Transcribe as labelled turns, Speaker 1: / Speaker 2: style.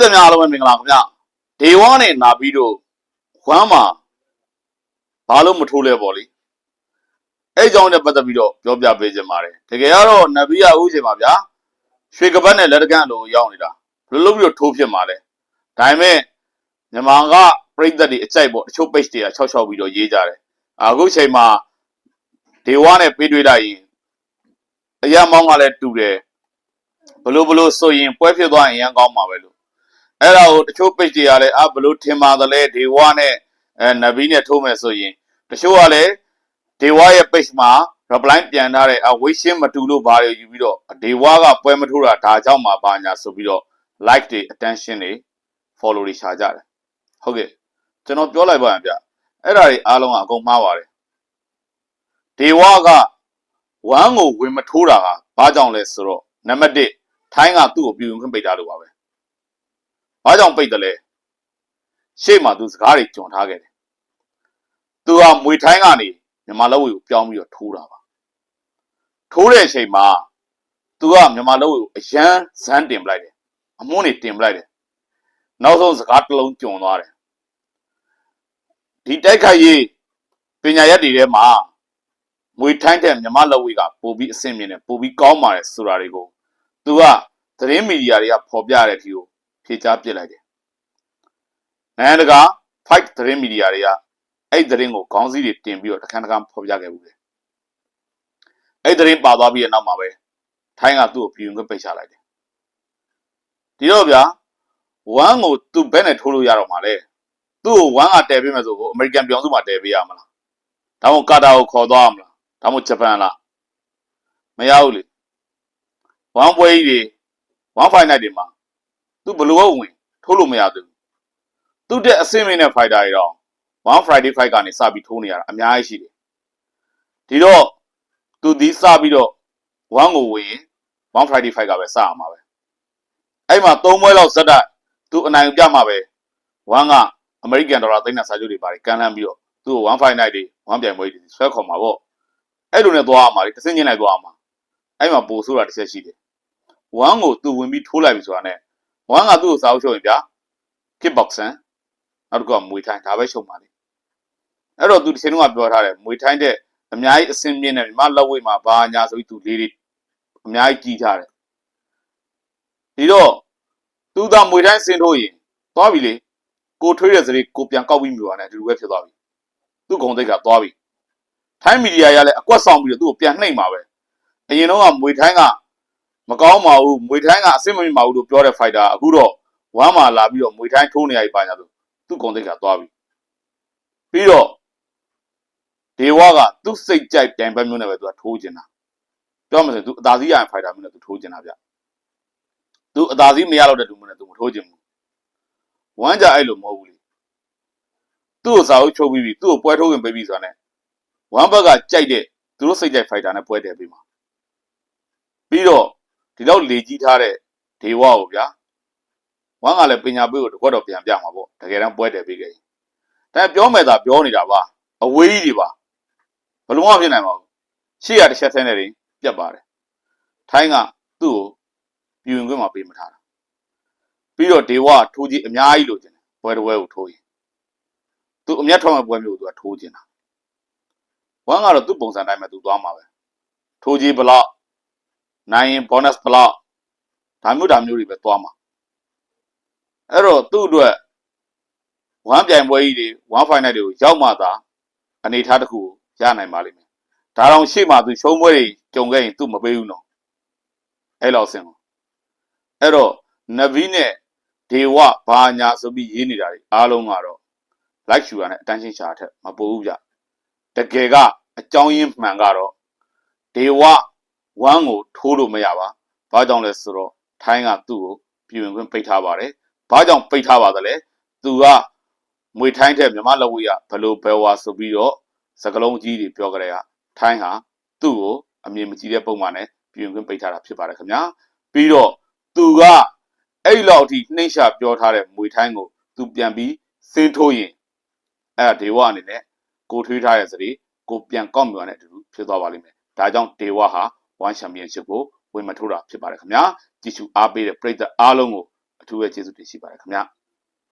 Speaker 1: ပြည်သူများအားလုံးပဲမင်္ဂလာခင်ဗျဒေဝါနဲ့နာပြီးတော့ဝမ်းမှာဘာလို့မထိုးလဲပေါ့လေအဲ့ကြောင့်နဲ့ပတ်သက်ပြီးတော့ပြောပြပေးခြင်းပါတယ်တကယ်ကတော့နဗီယာဦးချိန်ပါဗျာရွှေကပတ်နဲ့လက်တကန့်လိုရောက်နေတာဘယ်လိုလုပ်ပြီးတော့ထိုးဖြစ်မှာလဲဒါပေမဲ့မြန်မာကပြိသက်တွေအကြိုက်ပေါ့တချို့ page တွေက၆၆ပြီးတော့ရေးကြတယ်အခုချိန်မှာဒေဝါနဲ့ပေးတွေ့လိုက်ရင်အရာမောင်းကလည်းတူတယ်ဘလို့ဘလို့ဆိုရင်ပွဲဖြစ်သွားရင်ရန်ကောင်းမှာပဲလို့ အဲ့ဒါကိုတချို့ page တွေကလည်းအာဘလို့ထင်ပါသလဲဒေဝနဲ့အဲနဗီနဲ့ထိုးမယ်ဆိုရင်တချို့ကလည်းဒေဝရဲ့ page မှာ reply ပြန်ထားတဲ့အဝိရှင်းမတူလို့ဘာတွေယူပြီးတော့ဒေဝကပွဲမထိုးတာဒါကြောင့်မှပါညာဆိုပြီးတော့ like တွေ attention တွေ follow တွေရှာကြတယ်ဟုတ်ကဲ့ကျွန်တော်ပြောလိုက်ပါရင်ဗျအဲ့ဒါတွေအားလုံးကအကုန်မှားပါတယ်ဒေဝကဝမ်းကိုဝင်မထိုးတာကဘာကြောင့်လဲဆိုတော့နံပါတ်1ထိုင်းကသူ့ကိုပြုံခွင့်ပိတ်ထားလို့ပါပဲ။ ဘာကြောင့်ပိတ်တယ်လဲ။ရှေ့မှာသူစကားတွေကြုံထားခဲ့တယ်။သူဟာမွေထိုင်းကနေမြန်မာလက်ဝဲကိုပြောင်းပြီးတော့ထိုးတာပါ။ထိုးတဲ့အချိန်မှာသူကမြန်မာလက်ဝဲကိုအရန်ဇန်းတင်ပလိုက်တယ်။အမွှန်းတွေတင်ပလိုက်တယ်။နောက်ဆုံးစကားတစ်လုံးကြုံသွားတယ်။ဒီတိုက်ခိုက်ရေးပညာရက်တွေထဲမှာမွေထိုင်းတဲ့မြန်မာလက်ဝဲကပိုပြီးအဆင့်မြင့်တယ်ပိုပြီးကောင်းပါတယ်ဆိုတာတွေကိုသူကသတင်းမီဒီယာတွေကဖော်ပြတဲ့အထိကို ဖြေချပစ်လိုက်တယ်။နိုင်ငံတကာ fight သတင်းမီဒီယာတွေကအဲ့ဒီသတင်းကိုခေါင်းစည်းတွေတင်ပြီးတော့တခန်းတခန်းဖော်ပြခဲ့ဘူးလေ။အဲ့ဒီသတင်းပါသွားပြီးတဲ့နောက်မှာပဲထိုင်းကသူ့ကိုပြည်ဝင်ခွင့်ပိတ်ချလိုက်တယ်။ဒီတော့ဗျာဝမ်ကိုသူ့ဘက်နဲ့ထိုးလို့ရတော့မှာလေ။သူ့ကိုဝမ်ကတဲပေးမယ်ဆိုကိုအမေရိကန်ပြောင်းစုမှာတဲပေးရမလား။ဒါမှမဟုတ်ကာတာကိုခေါ်သွားရမလား။ဒါမှမဟုတ်ဂျပန်လား။မရဘူးလေ။ဝမ်ပွဲကြီးတွေဝမ်ဖိုင်နိုက်တွေမှာ သူဘလို့ဝင်ထိုးလို့မရသေးဘူးသူတဲ့အဆင့်မင်းတဲ့ fighter တွေတော့ one friday fight ကနေစပြီးထိုးနေရတာအများကြီးရှိတယ်ဒီတော့သူဒီစပြီးတော့ one ကိုဝင်ရင် one friday fight ကပဲစရမှာပဲအဲ့မှာ၃ပွဲလောက်ဇက်တိုက်သူအနိုင်ပြမှာပဲ one ကအမေရိကန်ဒေါ်လာသိန်းနဲ့စာချုပ်တွေပါတယ်ကန်လှမ်းပြီးတော့သူ့ကို1 fight night တွေ1ပြိုင်ပွဲတွေဆွဲခေါ်မှာပေါ့အဲ့လိုနဲ့သွားရမှာလေတစ်စင်းချင်းလိုက်သွားရမှာအဲ့မှာပို့ဆိုတာတစ်ချက်ရှိတယ်1ကိုသူဝင်ပြီးထိုးလိုက်ပြီဆိုတာနဲ့ ဝမ်ကသူ့ကိုစာအုပ်ချုပ်ရင်ဗျာ kick boxing နောက်တစ်ခုကမွေထိုင်းဒါပဲရှုံပါလေအဲ့တော့သူတစ်ချိန်လုံးကပြောထားတယ်မွေထိုင်းတဲ့အများကြီးအစင်းမြင့်တဲ့မြမလက်ဝိတ်မှာဘာညာဆိုပြီးသူလေးတွေအများကြီးကြီးထားတယ်ဒီတော့သူသာမွေထိုင်းဆင်းထိုးရင်သွားပြီလေကိုထွေးတဲ့စရိကိုပြန်ကောက်ပြီးမြူရတယ်အတူတူပဲဖြစ်သွားပြီသူ့ဂုံသိက်ကသွားပြီထိုင်းမီဒီယာရလည်းအကွက်ဆောင်ပြီးတော့သူ့ကိုပြန်နှိမ့်ပါပဲအရင်တော့ကမွေထိုင်းက မကောင်းပါဘူးမွေထိုင်းကအဆင်မပြေပါဘူးလို့ပြောတဲ့ fighter အခုတော့ဝမ်းမာလာပြီးတော့မွေထိုင်းထိုးနေရပြီပါညာဆိုသူ့ဂုံသိက်ကသွားပြီပြီးတော့ဒေဝကသူ့စိတ်ကြိုက်တိုင်ဘက်မျိုးနဲ့ပဲသူကထိုးကျင်တာပြောမှဆိုသူအသာစီးရရင် fighter မျိုးနဲ့သူထိုးကျင်တာဗျသူအသာစီးမရတော့တဲ့လူမျိုးနဲ့သူမထိုးကျင်ဘူးဝမ်းကြအဲ့လိုမဟုတ်ဘူးလေသူ့ကိုစာအုပ်ချုပ်ပြီးပြီသူ့ကိုပွဲထိုးဝင်ပေးပြီဆိုတာနဲ့ဝမ်းဘက်ကကြိုက်တဲ့သူတို့စိတ်ကြိုက် fighter နဲ့ပွဲတယ်ပြီးမှာပြီးတော့ ဒီတော့လေကြီးထားတဲ့ဒေဝကိုဗျာဝမ်းကလည်းပညာပေးကိုတကွက်တော့ပြန်ပြမှာပေါ့တကယ်တမ်းပွဲတယ်ပြီးခဲ့ရင်ဒါပြောမယ်သာပြောနေတာပါအဝေးကြီးတွေပါဘလုံးဝဖြစ်နိုင်ပါဘူးရှေ့ရတစ်ချက်ဆင်းနေတယ်ပြတ်ပါတယ်ထိုင်းကသူ့ကိုပြည်ဝင်ခွင့်မှာပေးမထားတာပြီးတော့ဒေဝကထိုးကြီးအများကြီးလိုချင်တယ်ပွဲတစ်ပွဲကိုထိုးရင်သူအမျက်ထွက်မဲ့ပွဲမျိုးကိုသူကထိုးချင်တာဝမ်းကတော့သူ့ပုံစံတိုင်းပဲသူသွားမှာပဲထိုးကြီးဘလောက် နိုင်ရင် bonus ဘလောက်ဒါမျိုးဒါမျိုးတွေပဲသွားမှာအဲ့တော့သူ့အတွက်ဝမ်းပြိုင်ပွဲကြီးတွေဝမ်းဖိုင်နယ်တွေကိုရောက်မှသာအနေထားတစ်ခုကိုရနိုင်ပါလိမ့်မယ်ဒါတော့ရှေ့မှာသူရှုံးပွဲတွေကြုံခဲ့ရင်သူ့မပေးဘူးနော်အဲ့လောက်ဆင်လို့အဲ့တော့နဗီနဲ့ဒေဝဘာညာဆိုပြီးရေးနေတာတွေအားလုံးကတော့ like ရှူရနဲ့ attention ရှာထက်မပိုဘူးဗျတကယ်ကအကြောင်းရင်းမှန်ကတော့ဒေဝ ဝမ်းကိုထိုးလို့မရပါဘာကြောင့်လဲဆိုတော့ထိုင်းကသူ့ကိုပြည်ဝင်ခွင့်ပိတ်ထားပါတယ်ဘာကြောင့်ပိတ်ထားပါသလဲသူကမွေထိုင်းတဲ့မြမလက်ဝေးကဘလို့ဘယ်ဝါဆိုပြီးတော့စကလုံးကြီးတွေပြောကြတဲ့ကထိုင်းဟာသူ့ကိုအမြင်မကြည့်တဲ့ပုံမှန်နဲ့ပြည်ဝင်ခွင့်ပိတ်ထားတာဖြစ်ပါတယ်ခင်ဗျာပြီးတော့သူကအဲ့လောက်အထိနှိမ့်ချပြောထားတဲ့မွေထိုင်းကိုသူပြန်ပြီးစင်းထိုးရင်အဲ့ဒါဒေဝအနေနဲ့ကိုထွေးထားတဲ့စရီကိုပြန်ကောက်မြွားနဲ့အတူတူဖြစ်သွားပါလိမ့်မယ်ဒါကြောင့်ဒေဝဟာ ဝမ်ချန်ပီယံရှစ်ကိုဝင်မထိုးတာဖြစ်ပါတယ်ခင်ဗျာကြည့်ရှုအားပေးတဲ့ပရိသတ်အားလုံးကိုအအထူးပဲကျေးဇူးတင်ရှိပါတယ်ခင်ဗျာ